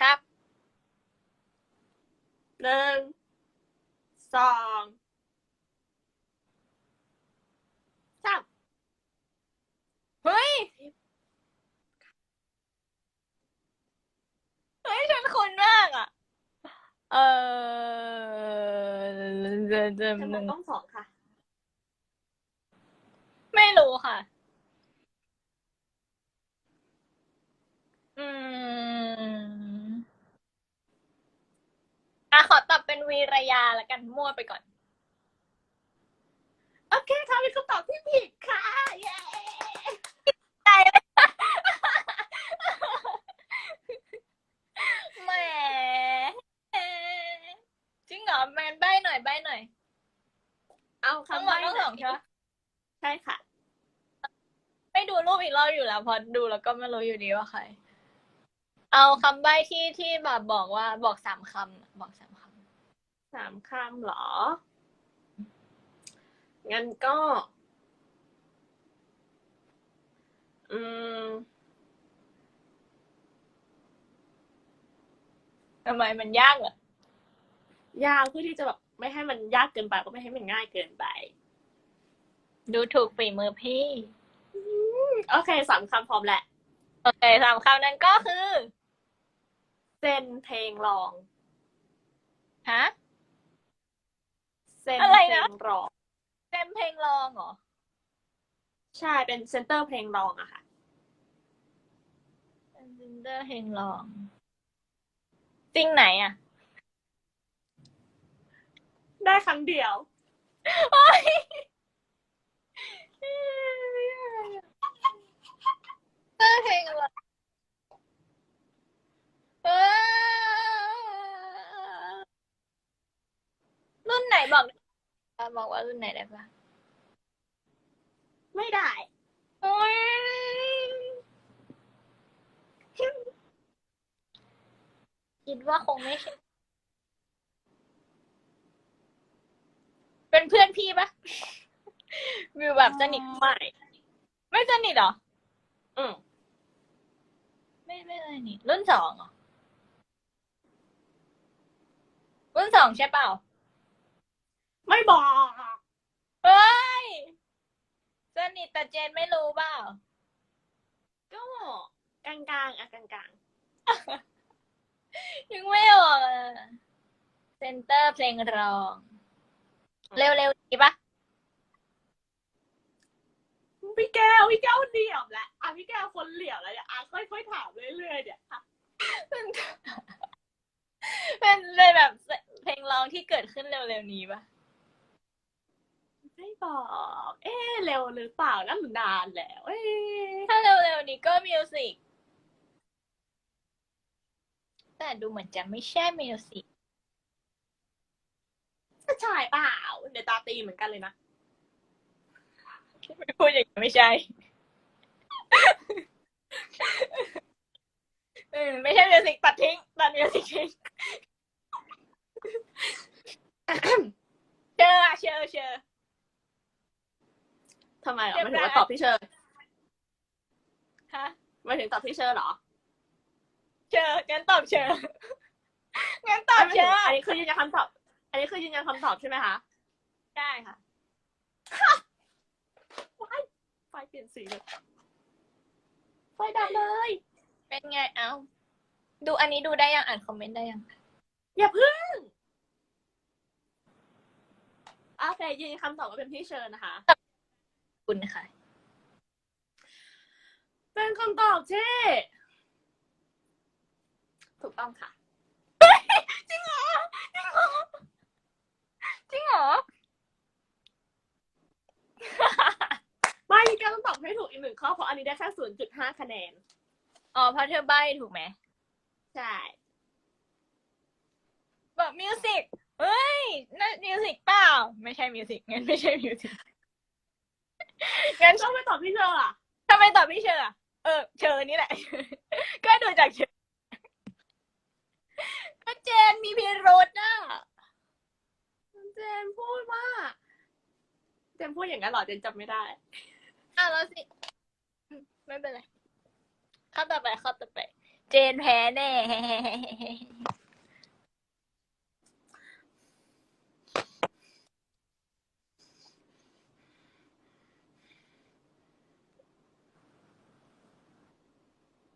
ครับหนึ่งสองสามเฮ้ย เฮ้ยฉันคุ้นมากอะ เออเดินเดินทั้งหมหดนึ่งต้องสองค่ะ ไม่รู้ค่ะ อืม อะ ขอตอบเป็นวีรยาแล้วกันมั่วไปก่อน โอเคค่ะเป็นคำตอบที่ผิดค่ะ เย้ใจเลยแหมจริงเหรอแมนใบ้หน่อยใบ้หน่อย เอาทั้งคำหมดใบ้ทั้งสองใช่ปะใช่ค่ะ ไม่ดูรูปอีกรอบอยู่แล้วเพอดูแล้วก็ไม่รู้อยู่ดีว่าใคร เอาคำใบ้ที่ที่แบบบอกว่าบอกสามคำบอกสามค สามคำเหรอ งั้นก็ อืมำทำไมมันยากเหรอยาวเพื่อที่จะแบบไม่ให้มันยากเกินไปก็ไม่ให้มันง่ายเกินไป ดูถูกฝีมือพี่ โอเคสามคำพร้อมแหละ โอเคสามคำนั้นก็คือ เซนเพลงรอง ฮะ เซนอะไรเพลนะ งรองเต็มเพลงรองเหรอ ใช่เป็นเซนเตอร์เพลงรองอะค่ะ เป็นซินเดอร์เพลงรอง จริงไหนอะ ได้ครั้งเดียวโอ๊ยเตอร์เพลงอะไรเออรุ่นไหน บอกบอกว่ารุ่นไหนได้ปะไม่ได้ โอ๊ยคิดว่าคงไม่ใช่เป็นเพื่อนพี่ปะวิวแบบสนิทไม่ ไม่สนิทเหรอ อืมไม่ไม่สนิทรุ่นสองเหรอรุ่นสองใช่เปล่า ไม่บอก เฮ้ย สนิทแต่เจนไม่รู้เปล่า ก็กลางกลางๆอะกลางกลางยังไม่ออกอะเซนเตอร์เพลงรอง เร็วๆดีปะๆพี่แก้วพี่แก้วเหลี่ยมแหละอะพี่แก้วคนเหลี่ยมแล้วเนี่ยอะค่อยๆถามเรื่อยๆเนี่ยอะเป็นเป็นเป็นแบบเพลงร้องที่เกิดขึ้นเร็วๆนี้ปะ ไม่บอก เอ๊ะเร็วหรือเปล่านั่นหรือนานแล้ว เอ๊ะถ้าเร็วๆนี้ก็มิวสิกแต่ดูเหมือนจะไม่ใช่มิวสิกจะชายเปล่าเดี๋ยวตาตีเหมือนกันเลยนะไม่พูดอย่างนี้ไม่ใช่ อืมไม่ใช่มิวสิกตัดทิ้งตัดมิวสิกทิ้งเชอร์อะเชอร์เชอร์ ทำไมอะเรียบไม่ถึงร้อยว่าตอบพี่เชอร์ฮะไม่ถึงตอบพี่เชอร์เหรอเชอร์งั้นตอบเชอร์งั้นตอบไม่เชถึงอร์อันนี้คือยืนยันคำตอบ อันนี้คือยืนยันคำตอบใช่ไหมคะใช่ค่ะไฟเปลี่ยนสีเลยไฟดับเลย เป็นไงเอ้าดูอันนี้ดูได้ยังอ่านคอมเมนต์ได้ยังอย่าพึ่งโอเคยืนยันคำตอบว่าเป็นพี่เชอร์นะคะ คุณค่ะ เป็นคำตอบที่ ถูกต้องค่ะ จริงเหรอ จริงเหรอ จริงเหรอ ไม่พี่แก้วต้องตอบให้ถูกอีกหนึ่งข้อ เพราะอันนี้ได้แค่ศูนย์จุดห้าคะแนน อ๋อเพราะเธอใบ้ถูกไหม ใช่ แบบมิวสิกเฮ้ยนั่นมิวสิกเปล่า ไม่ใช่มิวสิกงั้นไม่ใช่มิวสิก งั้นต้องไปตอบพี่เชอร์อะทำไมตอบพี่เชอร์อะเออเชอร์นี่แหละ ก็ดูจากเชอร์ก็เจนมีพิรุธน่ะเจนพูดว่า เจนพูดอย่างนั้นเหรอเจนจำไม่ได้ อะแล้วสิอืมไม่เป็นไรข้อต่อไปข้อต่อไปเธเจนแพ้แน่